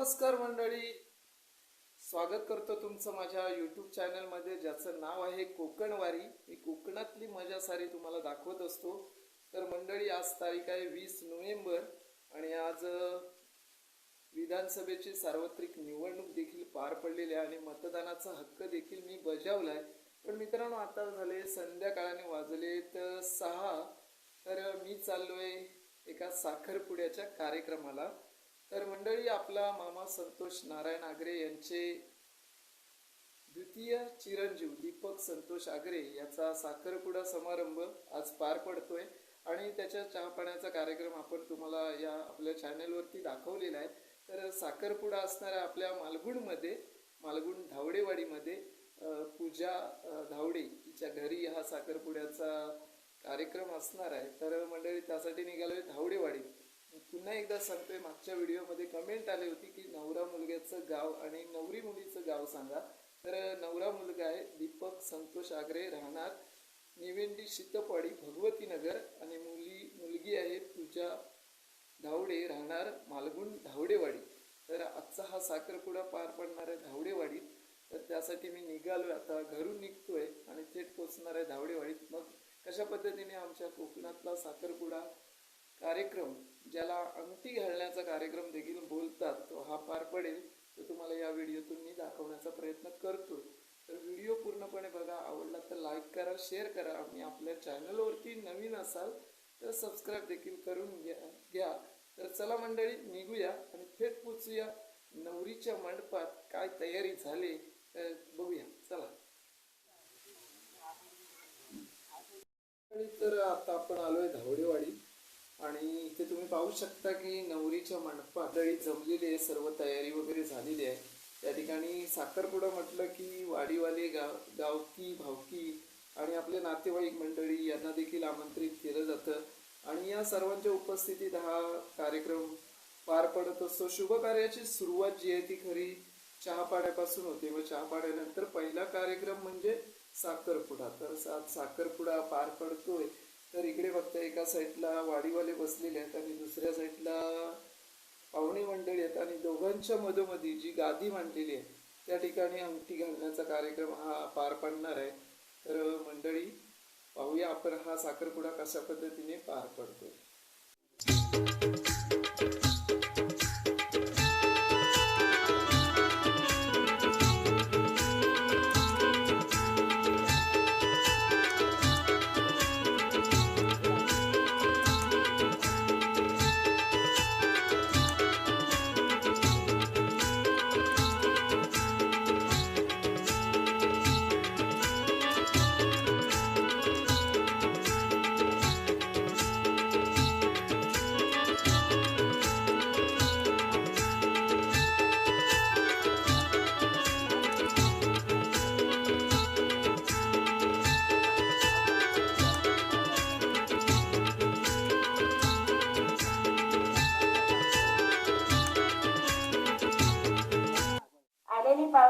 नमस्कार मंडळी. स्वागत करतो तुमचं माझ्या यूट्यूब चॅनलमध्ये ज्याचं नाव आहे कोकणवारी. मी कोकणातली मजा सारी तुम्हाला दाखवत असतो. तर मंडळी आज तारीख आहे वीस नोव्हेंबर आणि आज विधानसभेची सार्वत्रिक निवडणूक देखील पार पडलेली आहे आणि मतदानाचा हक्क देखील मी बजावलाय. पण मित्रांनो आता झाले संध्याकाळाने वाजलेत सहा. तर मी चाललोय एका साखरपुड्याच्या कार्यक्रमाला. तर मंडळी आपला मामा संतोष नारायण आगरे यांचे द्वितीय चिरंजीव दीपक संतोष आगरे याचा साखरपुडा समारंभ आज पार पडतोय. आणि त्याच्या चहापाण्याचा कार्यक्रम आपण तुम्हाला या आपल्या चॅनेलवरती दाखवलेला आहे. तर साखरपुडा असणाऱ्या आपल्या मालगुणमध्ये मालगुण धावडेवाडीमध्ये पूजा धावडे तिच्या घरी हा साखरपुड्याचा कार्यक्रम असणार आहे. तर मंडळी त्यासाठी निघालोय धावडेवाडी पुन्हा एकदा सांगतोय मागच्या व्हिडिओमध्ये कमेंट आली होती की नवरा मुलग्याचं गाव आणि नवरी मुलीचं गाव सांगा. तर नवरा मुलगा आहे दीपक संतोष आगरे राहणार. निवेंडी शीतपाडी भगवती नगर. आणि मुली मुलगी आहे पूजा धावडे राहणार मालगुण धावडेवाडी. तर आजचा हा साखरपुडा पार पडणार आहे धावडेवाडीत. तर त्यासाठी मी निघालोय आता घरून निघतोय आणि थेट पोचणार आहे धावडेवाडीत. मग कशा पद्धतीने आमच्या कोकणातला साखरपुडा कार्यक्रम ज्याला अंगठी घालण्याचा कार्यक्रम देखील बोलतात तो हा पार पडेल. तो तुम्हाला या व्हिडिओतून मी दाखवण्याचा प्रयत्न करतो. तर व्हिडिओ पूर्णपणे बघा. आवडला तर लाईक करा शेअर करा. आणि आपल्या चॅनलवरती नवीन असाल तर सबस्क्राईब देखील करून घ्या घ्या. तर चला मंडळी निघूया आणि थेट पोचूया नवरीच्या मंडपात. काय तयारी झाली तर बघूया. चला. तर आता आपण आलोय धावडेवाडी. आणि इथे तुम्ही पाहू शकता की नवरीच्या मंडपात दळी जमलेली आहे सर्व तयारी वगैरे झालेली आहे. त्या ठिकाणी साखरपुडा म्हटलं की वाडीवाले गाव गावकी भावकी आणि आपले नातेवाईक मंडळी यांना देखील आमंत्रित केलं जातं. आणि या सर्वांच्या उपस्थितीत हा कार्यक्रम पार पडत असतो. शुभ कार्याची सुरुवात जी आहे ती खरी चहापाड्यापासून होते. व चहापाड्यानंतर पहिला कार्यक्रम म्हणजे साखरपुडा. तर सात साखरपुडा पार पडतोय. तर इकडे फक्त एका साईडला वाडीवाले बसलेले आहेत आणि दुसऱ्या साईडला पाहुणे मंडळी आहेत आणि दोघांच्या मधोमधी जी गादी मांडलेली आहे त्या ठिकाणी अंगठी घालण्याचा कार्यक्रम हा पार पडणार आहे. तर मंडळी पाहूया आपण हा साखरपुडा कशा पद्धतीने पार पडतोय.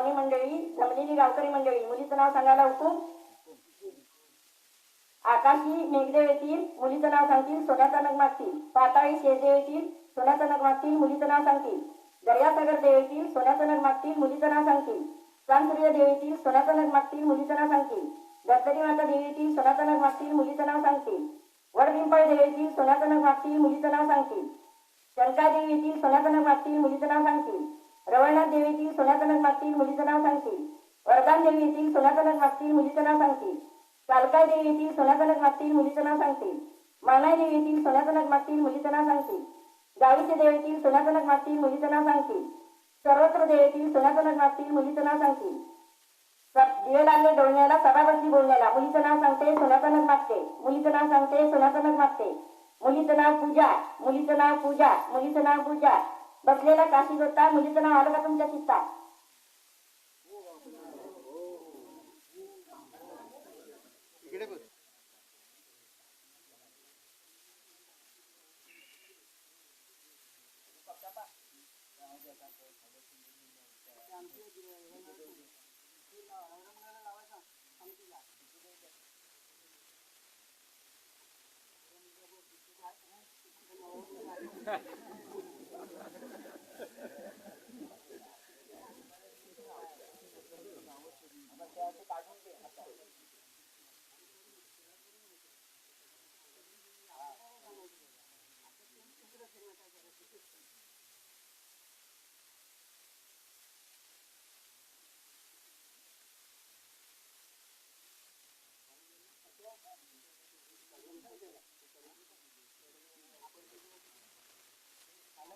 पाहुणी मंडळी जमलेली गावकरी मंडळी मुलीचं नाव सांगायला हुकूम आकाशी मेघदेव येतील मुलीचं नाव सांगतील सोन्याचा नग मागतील. पाताळी शेजदेव येतील सोन्याचा नग मागतील मुलीचं नाव सांगतील. दर्यासागर देव येतील सोन्याचा नग मागतील मुलीचं नाव सांगतील. चांदसूर्य देव येतील सोन्याचा नग मागतील मुलीचं नाव सांगतील. दत्तरी माता देवी येतील सोन्याचा नग मागतील मुलीचं नाव सांगतील. वडपिंपळ देव येतील सोन्याचा नग मागतील मुलीचं नाव सांगतील. शंकादेवी येतील सोन्याचा नग मागतील मुलीचं नाव सांगतील. रवळनाथ देवीतील येथील मागतील मुलीचं नाव सांगतील वरदान देवी येथील सोन्याचा मागतील मुलीचं नाव सांगतील कालकाय देवी येथील सोन्याचा मागतील मुलीचं नाव सांगतील मानाय देवी येथील सोन्याचा मागतील मुलीचं नाव सांगतील गावीचे देवीतील येथील मागतील मुलीचं नाव सांगतील सर्वत्र देवीतील येथील मागतील मुलीचं नाव सांगतील स- दिवे लागले डोळण्याला सभाबंदी बोलण्याला मुलीचं नाव सांगते सोन्याचा मागते मुलीचं नाव सांगते सोन्याचा मागते मुलीचं नाव पूजा मुलीचं नाव पूजा मुलीचं नाव पूजा बसलेला काशी होता मुलीचं नाव आलं का तुमच्या चित्ता Thank you. Mas é, você paga. Tá?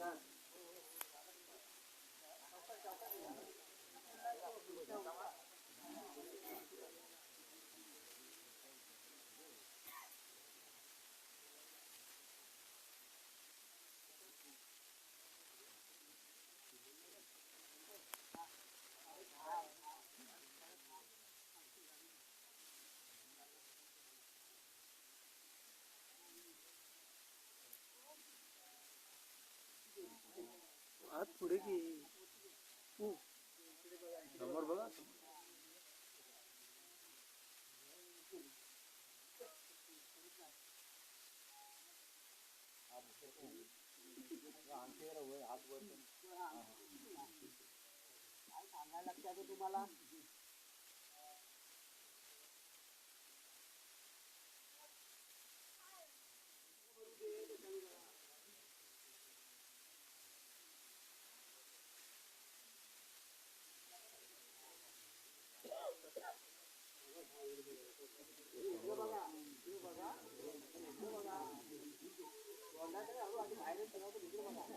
that. हात पुढे घे तू समोर बघा हात वर काय सांगायला लागतं तुम्हाला 들어봐라 들어봐라 들어봐라 원단들은 아무도 아직 아이를 떠나도 믿으러 가라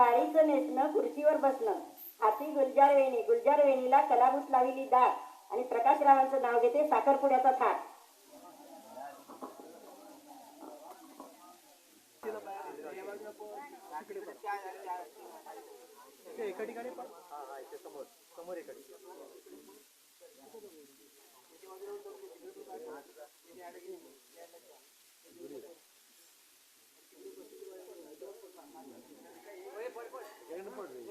साडीचं नेसणं खुर्चीवर बसणं. हाती गुलजार वेणी गुलजार वेणीला कलाभूत लावली दाळ. आणि प्रकाशरावांचं नाव घेते साखरपुड्याचा थाट. एका não pode vir.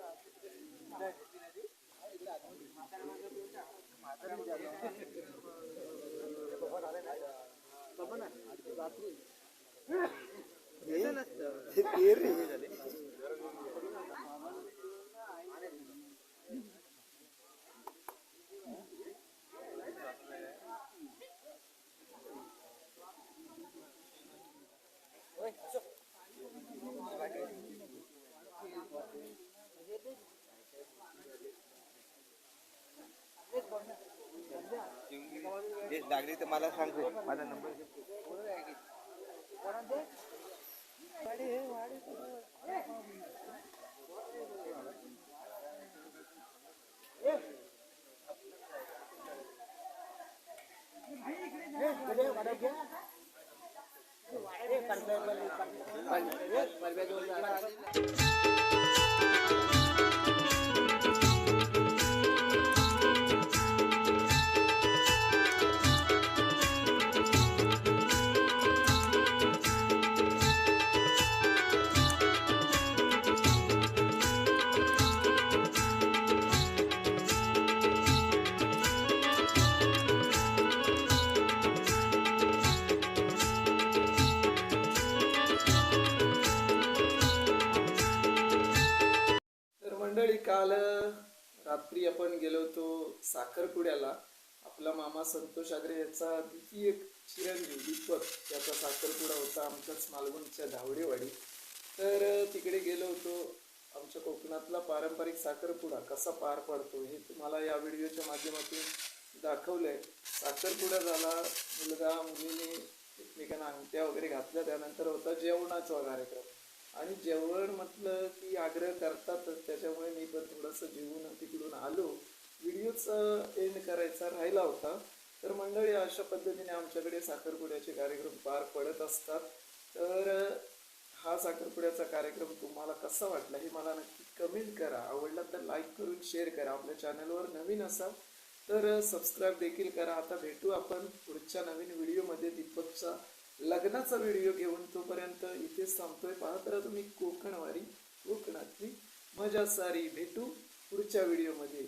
लागली तर मला सांगतो माझा नंबर. तर मंडळी काल रात्री आपण गेलो होतो साखरपुड्याला. आपला मामा संतोष आगरे याचा द्वितीय चिरंजीव दीपक याचा साखरपुडा होता आमच्याच मालवणच्या धावडेवाडी. तर तिकडे गेलो होतो. आमच्या कोकणातला पारंपरिक साखरपुडा कसा पार पडतो हे तुम्हाला या व्हिडिओच्या माध्यमातून दाखवलंय. साखरपुडा झाला मुलगा मुलीने एकमेकांना अंगठ्या वगैरे घातल्या त्यानंतर होता जेवणाचा कार्यक्रम. आणि जेवण म्हटलं की आग्रह करतातच त्याच्यामुळे मी पण थोडंसं जेवून तिकडून आलो. व्हिडिओच एंड करायचा राहिला होता. तर मंडळी अशा पद्धतीने आमच्याकडे साखरपुड्याचे कार्यक्रम पार पडत असतात. तर हा साखरपुड्याचा कार्यक्रम तुम्हाला कसा वाटला हे मला नक्की कमेंट करा. आवडला तर लाईक करून शेअर करा. आपल्या चॅनलवर नवीन असाल तर सबस्क्राईब देखील करा. आता भेटू आपण पुढच्या नवीन व्हिडिओमध्ये दीपकचा लग्नाचा व्हिडिओ घेऊन तोपर्यंत इथेच थांबतोय पाहत राहा तुम्ही कोकणवारी कोकणातली मजा सारी भेटू पुढच्या व्हिडिओमध्ये.